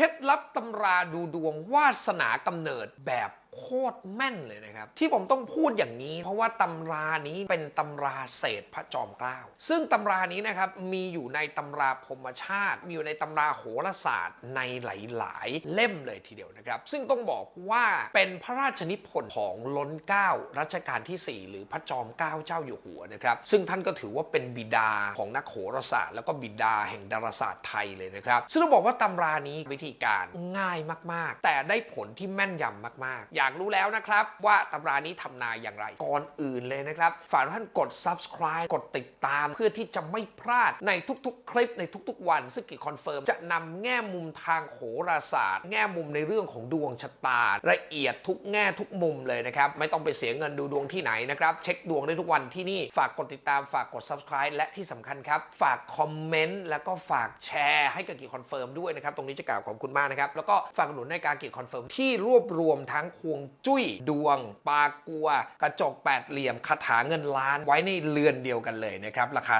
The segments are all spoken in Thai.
ล็ดลับตำราดูดวงวาสนากำเนิดแบบ โคตรแม่นเลยนะครับ ที่ผมต้องพูดอย่างนี้ เพราะว่าตำรานี้เป็นตำราเศษพระจอมเกล้าซึ่งตำรานี้นะครับมีอยู่ในตำราพรมชาติ มีอยู่ในตำราโหราศาสตร์ในหลาย ๆ เล่มเลยทีเดียวนะครับ ซึ่งต้องบอกว่าเป็นพระราชนิพนธ์ของล้นเกล้ารัชกาลที่ 4 หรือพระจอมเกล้าเจ้าอยู่หัวนะครับ ซึ่งท่านก็ถือว่าเป็นบิดาของนักโหราศาสตร์ แล้วก็บิดาแห่งดาราศาสตร์ไทยเลยนะครับซึ่งต้องบอกว่าตำรานี้วิธีการง่ายมาก ๆ แต่ได้ผลที่แม่นยำมาก ๆ อยากรู้แล้วนะครับ ว่าตำรานี้ทำนายอย่างไร ก่อนอื่นเลยนะครับ ฝากท่านกด subscribe กดติดตาม เพื่อที่จะไม่พลาดในทุกๆ คลิปในทุกๆ วัน ซึ่งกิจคอนเฟิร์มจะนำแง่มุมทางโหราศาสตร์ แง่มุมในเรื่องของดวงชะตา ละเอียดทุกแง่ทุกมุมเลยนะครับ ไม่ต้องไปเสียเงินดูดวงที่ไหนนะครับ เช็คดวงได้ทุกวันที่นี่ฝากกดติดตามฝากกด subscribe และที่สำคัญครับ ฝากคอมเมนต์แล้วก็ฝากแชร์ให้กับกิจคอนเฟิร์มด้วยนะครับตรงนี้จะกล่าวขอบคุณมากนะครับแล้วก็ฝากหนุนในการกิจคอนเฟิร์มที่รวบรวมทั้งคววงจุ้ย ดวง ปากัว กระจกแปดเหลี่ยมคาถาเงินล้านไว้ในเรือนเดียวกันเลยนะครับ ราคา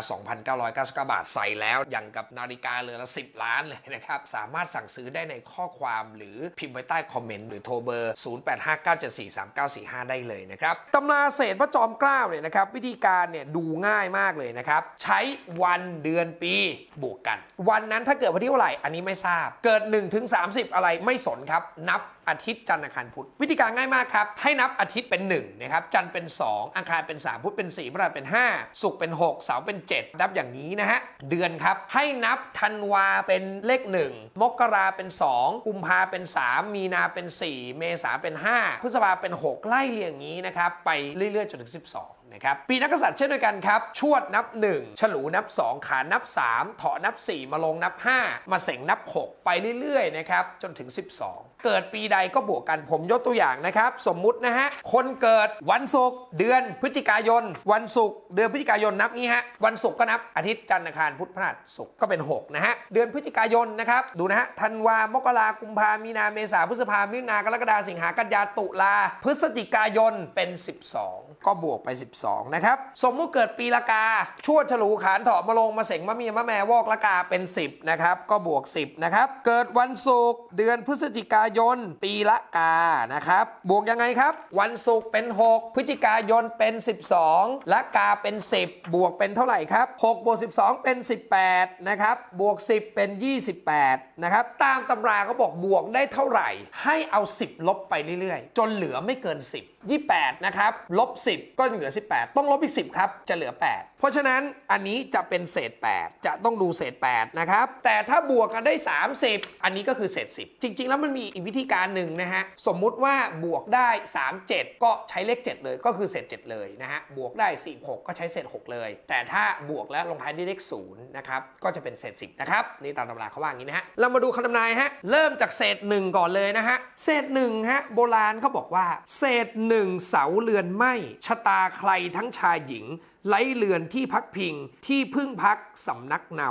2,999 บาทใส่แล้ว อย่างกับนาฬิกาเรือนละ 10 ล้านเลยนะครับ สามารถสั่งซื้อได้ในข้อความหรือพิมพ์ไว้ใต้คอมเมนต์หรือโทรเบอร์ 0859743945 ได้เลยนะครับตำราเศษพระจอมเกล้าเนี่ยนะครับวิธีการเนี่ยดูง่ายมากเลยนะครับใช้วันเดือนปีบวกกัน วันนั้นถ้าเกิดวันที่เท่าไหร่อันนี้ไม่ทราบ เกิด1ถึง30 อะไรไม่สนครับนับอาทิตย์จันทร์อังคารพุธวิธีการง่ายมากครับ ให้นับอาทิตย์เป็น1นะครับจันทร์เป็น 2 อังคารเป็น 3 พุธเป็น4พฤหัสเป็น 5 ศุกร์เป็น 6 เสาร์เป็น 7 นับอย่างนี้นะฮะเดือนครับให้นับธันวาเป็นเลข 1 มกราเป็น 2 กุมภาเป็น 3 มีนาเป็น 4 เมษาเป็น 5 พฤษภาเป็น 6 ไล่เรียงอย่างนี้นะครับไปเรื่อยๆจนถึง 12 นะครับปีนักษัตริย์เช่นเดียวกันครับชวดนับ 1 ฉลูนับ 2 ขานับ 3 เถาะนับ 4 มาลงนับ 5 มาเสงนับ 6 ไปเรื่อยๆนะครับจนถึง 12 เกิดปีใดก็บวกกันผมยกตัวอย่างนะครับ สมมุตินะฮะคนเกิดวันศุกร์เดือนพฤศจิกายน วันศุกร์เดือนพฤศจิกายนนับงี้ฮะวันศุกร์ก็นับอาทิตย์จันทร์อังคารพุธพฤหัสศุกร์ก็เป็น 6 นะฮะเดือนพฤศจิกายนนะครับดูนะฮะธันวามกรากุมภามีนาเมษาพฤษภามิถุนากรกฎาสิงหากันยาตุลาพฤศจิกายนเป็น 12 ก็บวกไป 12นะครับ สมมุติเกิดปีละกา ชวดฉลูขานถาะมาลงมาเสงมะเมียมะแม่วอกละกาเป็น 10 นะครับ ก็บวก 10 นะครับ เกิดวันศุกร์เดือนพฤศจิกายน ปีละกา นะครับ บวกยังไงครับ วันศุกร์เป็น 6 พฤศจิกายนเป็น 12ละกาเป็น 10 บวกเป็นเท่าไหร่ครับ6บวก12 เป็น 18 นะครับ บวก 10 เป็น 28 นะครับ ตามตำราเขาบอกบวกได้เท่าไหร่ ให้เอา 10 ลบไปเรื่อยๆ จนเหลือไม่เกิน 10 28 นะครับ ลบ 10 ก็เหลือ8 ต้องลบอีก 10 ครับ จะเหลือ 8 เพราะฉะนั้นอันนี้จะเป็นเศษ 8 จะต้องดูเศษ 8 นะครับ แต่ถ้าบวกกันได้ 30 อันนี้ก็คือเศษ 10 จริง ๆ แล้วมันมีอีกวิธีการหนึ่งนะฮะ สมมุติว่าบวกได้ 37 ก็ใช้เลข 7 เลย ก็คือเศษ 7 เลยนะฮะ บวกได้ 46 ก็ใช้เศษ 6 เลย แต่ถ้าบวกแล้วลงท้ายด้วยเลข0นะครับ ก็จะเป็นเศษ 10 นะครับ นี่ตามตำราเขาว่าอย่างนี้นะฮะ เรามาดูคำทำนายฮะ เริ่มจากเศษ 1 ก่อนเลยนะฮะ เศษ1ฮะ โบราณเขาบอกว่า เศษ 1 เสาเรือนไหมชะตาใครทั้งชายหญิงไร้เรือนที่พักพิง ที่พึ่งพักสำนักเนา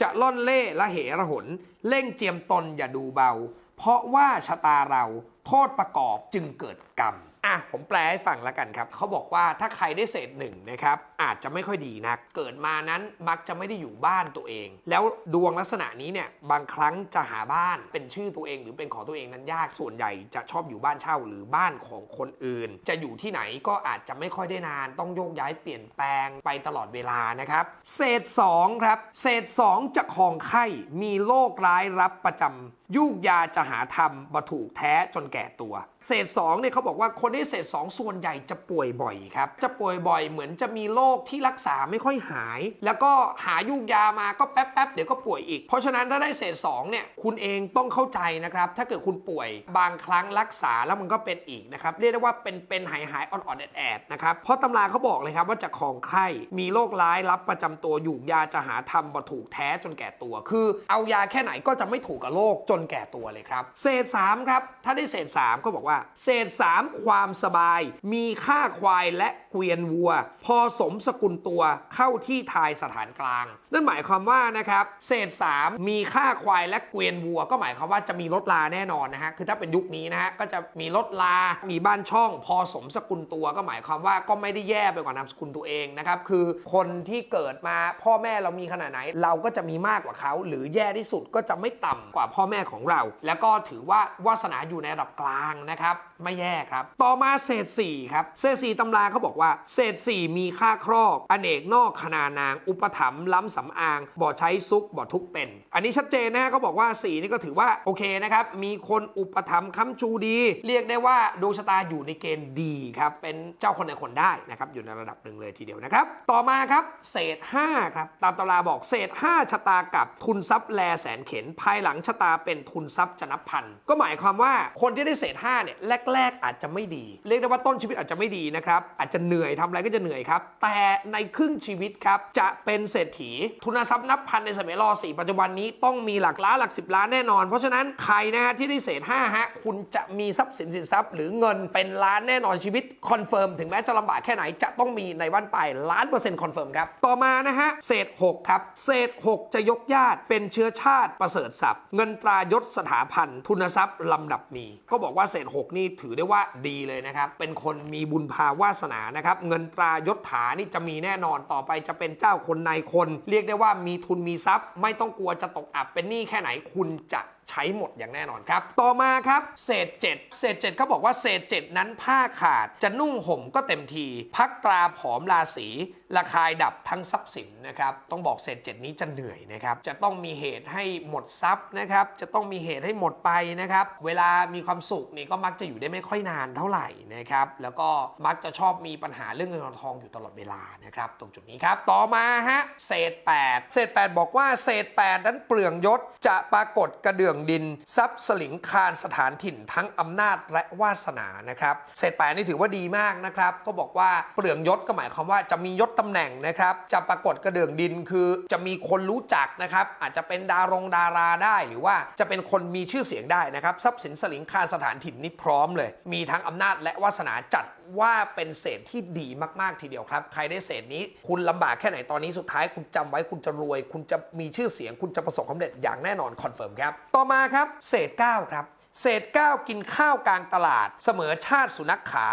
จะล่อนเล่ละเหระหน เล่งเจียมตนอย่าดูเบา เพราะว่าชะตาเราโทษประกอบจึงเกิดกรรม อะผมแปลให้ฟังแล้วกันครับ เขาบอกว่าถ้าใครได้เศษหนึ่งนะครับอาจจะไม่ค่อยดีนักเกิดมานั้นมักจะไม่ได้อยู่บ้านตัวเอง แล้วดวงลักษณะนี้เนี่ยบางครั้งจะหาบ้านเป็นชื่อตัวเอง หรือเป็นของตัวเองนั้นยากส่วนใหญ่จะชอบอยู่บ้านเช่าหรือบ้านของคนอื่น จะอยู่ที่ไหนก็อาจจะไม่ค่อยได้นาน ต้องโยกย้ายเปลี่ยนแปลงไปตลอดเวลานะครับ เศษ2ครับเศษ 2 จะคลองไข้มีโรคร้ายรับประจำยุกยาจะหาทำบ่ถูกแท้จนแก่ตัวเศษ2เนี่ยเขาบอกว่าคนที่เศษ 2 ส่วนใหญ่จะป่วยบ่อยครับ จะป่วยบ่อยเหมือนจะมีโรคที่รักษาไม่ค่อยหาย แล้วก็หายุกยามาก็แป๊บๆเดี๋ยวก็ป่วยอีก เพราะฉะนั้นถ้าได้เศษ2เนี่ยคุณเองต้องเข้าใจนะครับ ถ้าเกิดคุณป่วยบางครั้งรักษาแล้วมันก็เป็นอีกนะครับ เรียกได้ว่าเป็นเป็นหายหายๆอ่อนๆแอดๆนะครับ เพราะตำราเขาบอกเลยครับว่าจะคลองไข้มีโรคร้ายรับประจำตัวอยู่ยาจะหาทำบ่ถูกแท้จนแก่ตัว คือ เอายาแค่ไหนก็จะไม่ถูกกับโรคจนแก่ตัวเลยครับ เศษ3ครับถ้าได้เศษ3ก็บอกว่าเศษ3ความสบาย มีค่าควายและเกวียนวัว พอสมสกุลตัวเข้าที่ทายสถานกลาง นั่นหมายความว่านะครับเศษ3มีค่าควายและเกวียนวัว ก็หมายความว่าจะมีรถลาแน่นอนนะฮะคือถ้าเป็นยุคนี้นะฮะก็จะมีรถลา มีบ้านช่อง พอสมสกุลตัวก็หมายความว่าก็ไม่ได้แย่ไปกว่านามสกุลตัวเองนะครับคือคนที่เกิดมาพ่อแม่เรามีขนาดไหน เราก็จะมีมากกว่าเขา หรือแย่ที่สุดก็จะไม่ต่ำกว่าพ่อแม่ของเรา แล้วก็ถือว่าวาสนาอยู่ในระดับกลางนะครับ ไม่แย่ครับ ต่อมาเศษ4ครับเศษ4ตำราเขาบอกว่า เศษ 4 มีค่าครอกอเนกนอกขนานาง อุปถัมภ์ล้ำสำอาง บ่อใช้ซุกบ่อทุกเป็น อันนี้ชัดเจนนะฮะเขาบอกว่า 4 นี่ก็ถือว่าโอเคนะครับ มีคนอุปถัมภ์ค้ำชูดี เรียกได้ว่าดวงชะตาอยู่ในเกณฑ์ดีครับ เป็นเจ้าคนในคนได้นะครับอยู่ในระดับหนึ่งเลยทีเดียวนะครับ ต่อมาครับเศษ5ครับตามตำราบอกเศษ 5 ชะตากับทุนทรัพย์แลแสนเข็น ภายหลังชะตาเป็นทุนทรัพย์จะนับพันก็หมายความว่าคนที่ได้เศษ5เนี่ยแรกๆ อาจจะไม่ดี เรียกได้ว่าต้นชีวิตอาจจะไม่ดีนะครับ อาจจะเหนื่อยทำอะไรก็จะเหนื่อยครับ แต่ในครึ่งชีวิตครับ จะเป็นเศรษฐี ทุนทรัพย์นับพันในสมัยรอสี่ปัจจุบันนี้ต้องมีหลักล้านหลักสิบล้านแน่นอน เพราะฉะนั้นใครนะฮะที่ได้เศษ5ฮะคุณจะมีทรัพย์สินสินทรัพย์ หรือเงินเป็นล้านแน่นอนชีวิตคอนเฟิร์มถึงแม้จะลำบากแค่ไหนจะต้องมีในวันปลายล้านเปอร์เซ็นต์คอนเฟิร์มครับต่อมานะฮะเศษ6ครับเศษ 6 จะยกญาติเป็นเชื้อชาติประเสริฐศัพย์เงินตรายศสถาพันธ์ทุนทรัพย์ลำดับมี ก็บอกว่าเศษ 6 นี่ถือได้ว่าดีเลยนะครับ เป็นคนมีบุญภาวาสนานะครับ เงินตรายศถานี่จะมีแน่นอนต่อไปจะเป็นเจ้าคนในคน เรียกได้ว่ามีทุนมีทรัพย์ ไม่ต้องกลัวจะตกอับเป็นหนี้แค่ไหนคุณจะ ใช้หมดอย่างแน่นอนครับ ต่อมาครับเศษ7เศษ7เขาบอกว่าเศษ7นั้นผ้าขาดจะนุ่งห่มก็เต็มที พักตราผอมราศีระคายดับทั้งทรัพย์สินนะครับ ต้องบอกเศษ7นี้จะเหนื่อยนะครับ จะต้องมีเหตุให้หมดทรัพย์นะครับ จะต้องมีเหตุให้หมดไปนะครับ เวลามีความสุขนี่ก็มักจะอยู่ได้ไม่ค่อยนานเท่าไหร่นะครับ แล้วก็มักจะชอบมีปัญหาเรื่องเงินทองอยู่ตลอดเวลานะครับ ตรงจุดนี้ครับ ต่อมาฮะเศษ 8 เศษ 8 บอกว่าเศษ 8 นั้นเปลืองยศจะปรากฏกระเดื่องดิน ทรัพย์สลิงคารสถานถิ่นทั้งอำนาจและวาสนานะครับเศษ8นี่ถือว่าดีมากนะครับก็บอกว่าเปลืองยศก็หมายความว่าจะมียศตำแหน่งนะครับจะปรากฏกระเดื่องดินคือจะมีคนรู้จักนะครับอาจจะเป็นดารงดาราได้ หรือว่าจะเป็นคนมีชื่อเสียงได้นะครับทรัพย์สินสลิงคารสถานถิ่นนี่พร้อมเลย มีทั้งอำนาจและวาสนาจัดว่าเป็นเศษที่ดีมาก ๆ ทีเดียวครับ ใครได้เศษนี้ คุณลำบากแค่ไหนตอนนี้สุดท้ายคุณจำไว้คุณจะรวย คุณจะมีชื่อเสียง คุณจะประสบความสำเร็จอย่างแน่นอนคอนเฟิร์มครับ ต่อมาครับ เศษ9ครับ เศษ 9 กินข้าวกลางตลาด เสมอชาติสุนัขขา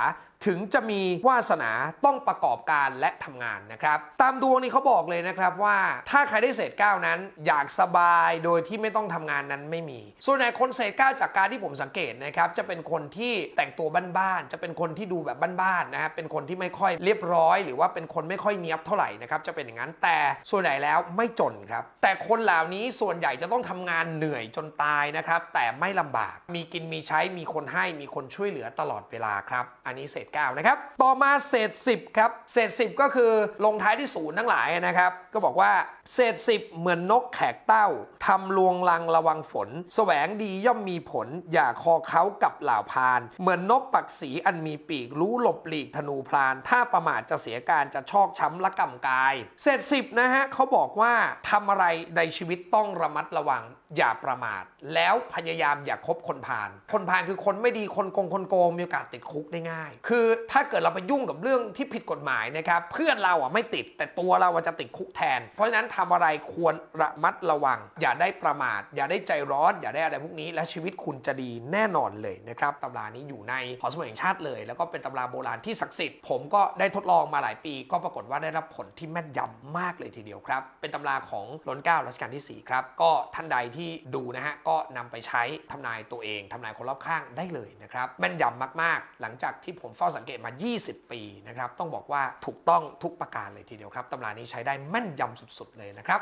ถึงจะมีวาสนาต้องประกอบการและทำงานนะครับ ตามดวงนี้เขาบอกเลยนะครับว่าถ้าใครได้เศษ9นั้น อยากสบายโดยที่ไม่ต้องทำงานนั้นไม่มี ส่วนใหญ่คนเศษ9จากการที่ผมสังเกตนะครับจะเป็นคนที่แต่งตัวบ้านๆจะเป็นคนที่ดูแบบบ้านๆนะครับเป็นคนที่ไม่ค่อยเรียบร้อย หรือว่าเป็นคนไม่ค่อยเนียบเท่าไหร่นะครับจะเป็นอย่างนั้นแต่ส่วนใหญ่แล้วไม่จนครับแต่คนเหล่านี้ส่วนใหญ่จะต้องทำงานเหนื่อยจนตายนะครับแต่ไม่ลำบากมีกินมีใช้มีคนให้มีคนช่วยเหลือตลอดเวลาครับอันนี้เศษ9 นะครับ ต่อมาเศษ 10 ครับ เศษ 10 ก็คือลงท้ายที่ศูนย์ทั้งหลายนะครับ ก็บอกว่าเศษ 10 เหมือนนกแขกเต้าทำลวงลังระวังฝนแสวงดีย่อมมีผล อย่าคอเขากับเหล่าพาน เหมือนนกปักสีอันมีปีกรู้หลบหลีกธนูพลาน ถ้าประมาทจะเสียการจะชอกช้ำละกำกาย เศษ 10 นะฮะเขาบอกว่าทำอะไรในชีวิตต้องระมัดระวังอย่าประมาท แล้วพยายามอย่าคบคนพาลคนพาลคือคนไม่ดีคนโกงคนโกงมีโอกาสติดคุกได้ง่าย คืือถ้าเกิดเราไปยุ่งกับเรื่องที่ผิดกฎหมายนะครับเพื่อนเราอะไม่ติด แต่ตัวเราจะติดคุกแทน เพราะฉะนั้นทำอะไรควรระมัดระวัง อย่าได้ประมาท อย่าได้ใจร้อน อย่าได้อะไรพวกนี้ และชีวิตคุณจะดีแน่นอนเลยนะครับตำรานี้อยู่ในหอสมุดแห่งชาติเลย แล้วก็เป็นตำราโบราณที่ศักดิ์สิทธิ์ผมก็ได้ทดลองมาหลายปี ก็ปรากฏว่าได้รับผลที่แม่นยำมากเลยทีเดียวครับ เป็นตำราของรัชการัชกาลที่4ครับก็ท่านใดที่ดูนะฮะก็นำไปใช้ทำนายตัวเองทำนายคนรอบข้างได้เลยนะครับแม่นยำมากๆ หลังจากที่ผมเฝ้าสังเกตมา 20 ปีนะครับ ต้องบอกว่าถูกต้องทุกประการเลยทีเดียวครับตำรานี้ใช้ได้แม่นยำสุดๆเลยนะครับ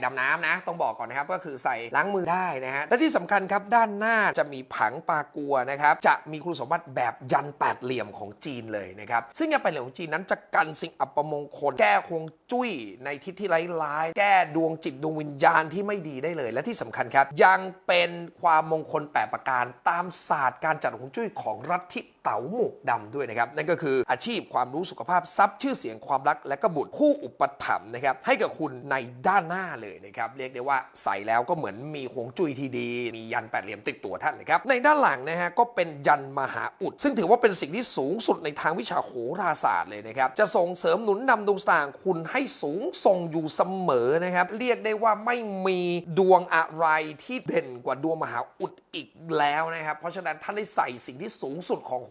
ดำน้ำนะต้องบอกก่อนนะครับก็คือใส่ล้างมือได้นะฮะและที่สำคัญครับด้านหน้าจะมีผังปากัวนะครับจะมีคุณสมบัติแบบยันแปดเหลี่ยมของจีนเลยนะครับซึ่งยันแปดเหลี่ยมของจีนนั้นจะกันสิ่งอัปมงคล แก้ฮวงจุ้ยในทิศที่ร้ายๆแก้ดวงจิตดวงวิญญาณที่ไม่ดีได้เลย และที่สำคัญครับ ยังเป็นความมงคลแปดประการตามศาสตร์การจัดฮวงจุ้ยของรัฐทิ เต๋าหมวกดำด้วยนะครับ นั่นก็คืออาชีพความรู้สุขภาพทรัพย์ชื่อเสียงความรักและก็บุตรคู่อุปถัมภ์นะครับให้กับคุณในด้านหน้าเลยนะครับ เรียกได้ว่าใส่แล้วก็เหมือนมีฮวงจุ้ยที่ดี มียันแปดเหลี่ยมติดตัวท่านนะครับ ในด้านหลังนะฮะก็เป็นยันมหาอุด ซึ่งถือว่าเป็นสิ่งที่สูงสุดในทางวิชาโหราศาสตร์เลยนะครับ จะส่งเสริมหนุนนำดวงสตางค์คุณให้สูงส่งอยู่เสมอนะครับ เรียกได้ว่าไม่มีดวงอะไรที่เด่นกว่าดวงมหาอุดอีกแล้วนะครับ เพราะฉะนั้นท่านได้ใส่สิ่งที่สูงสุดของโห